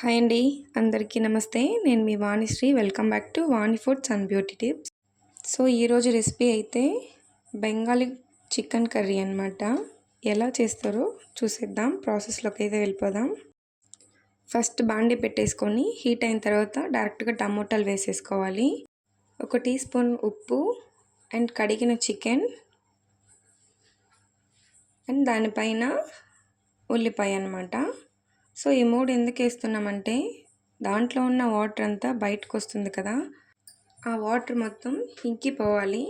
Hi అండి అందరికీ నమస్తే. నేను మీ Vanisri. Welcome back to Vani foods and beauty tips so ఈరోజు రెసిపీ అయితే బెంగాలీ చికెన్ కర్రీ అనమాట ఎలా చేస్తారో చూసేద్దాం. ప్రాసెస్లోకి అయితే వెళ్ళిపోదాం. ఫస్ట్ బాండి పెట్టేసుకొని హీట్ అయిన తర్వాత డైరెక్ట్గా టమోటాలు వేసేసుకోవాలి. ఒక టీ స్పూన్ ఉప్పు అండ్ కడిగిన చికెన్ అండ్ దానిపైన ఉల్లిపాయ అనమాట సో ఈ మూడు ఎందుకు వేస్తున్నామంటే దాంట్లో ఉన్న వాటర్ అంతా బయటకు వస్తుంది కదా. ఆ వాటర్ మొత్తం ఇంకిపోవాలి.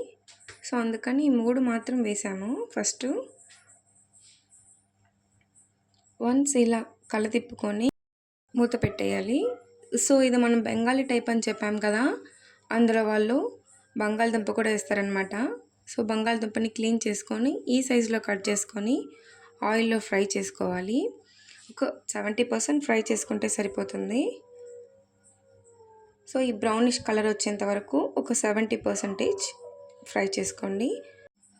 సో అందుకని ఈ మూడు మాత్రం వేసాము. ఫస్ట్ వన్స్ ఇలా కళ్ళ తిప్పుకొని మూత పెట్టేయాలి. సో ఇది మనం బెంగాలీ టైప్ అని చెప్పాం కదా అందులో వాళ్ళు బంగాళదుంప కూడా వేస్తారనమాట సో బంగాళదుంపని క్లీన్ చేసుకొని ఈ సైజులో కట్ చేసుకొని ఆయిల్లో ఫ్రై చేసుకోవాలి. ఒక సెవెంటీ పర్సెంట్ ఫ్రై చేసుకుంటే సరిపోతుంది. సో ఈ బ్రౌనిష్ కలర్ వచ్చేంత వరకు ఒక సెవెంటీ పర్సెంటేజ్ ఫ్రై చేసుకోండి.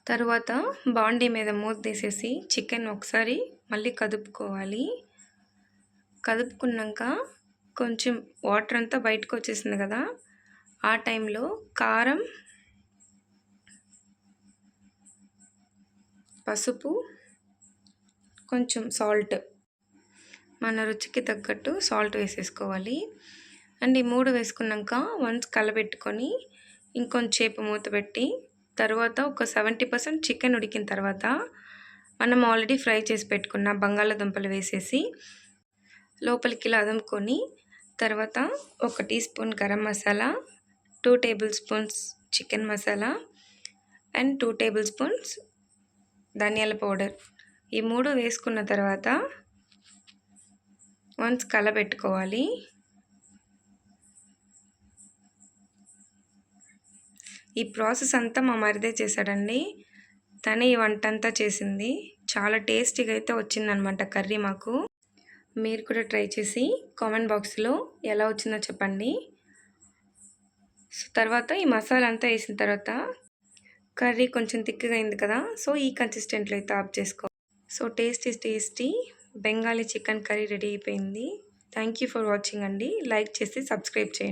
తర్వాత బాండీ మీద మూత తీసేసి చికెన్ ఒకసారి మళ్ళీ కదుపుకోవాలి. కదుపుకున్నాక కొంచెం వాటర్ అంతా బయటకు వచ్చేసింది కదా ఆ టైంలో కారం పసుపు కొంచెం సాల్ట్ మన రుచికి తగ్గట్టు సాల్ట్ వేసేసుకోవాలి. అండ్ ఈ మూడు వేసుకున్నాక వన్స్ కలబెట్టుకొని ఇంకొంచేపు మూత పెట్టి తర్వాత ఒక సెవెంటీ పర్సెంట్ చికెన్ ఉడికిన తర్వాత మనం ఆల్రెడీ ఫ్రై చేసి పెట్టుకున్న బంగాళాదుంపలు వేసేసి లోపలికి ఇలా అదుముకొని తర్వాత ఒక teaspoon garam masala two tablespoons chicken masala and two tablespoons ధనియాల పౌడర్. ఈ మూడు వేసుకున్న తర్వాత వన్స్ కలబెట్టుకోవాలి. ఈ ప్రాసెస్ అంతా మా మరిదే చేశాడండి. తనే ఈ వంట అంతా చేసింది. చాలా టేస్టీగా అయితే వచ్చిందనమాట కర్రీ మాకు. మీరు కూడా ట్రై చేసి కామెంట్ బాక్స్లో ఎలా వచ్చిందో చెప్పండి. సో తర్వాత ఈ మసాలా అంతా వేసిన తర్వాత కర్రీ కొంచెం థిక్గా అయింది కదా సో ఈ కన్సిస్టెంట్లో అయితే ఆఫ్ చేసుకో. So tasty tasty Bengali chicken curry ready అయిపోయింది. థ్యాంక్ యూ ఫర్ వాచింగ్ అండి. లైక్ చేసి సబ్స్క్రైబ్ చేయండి.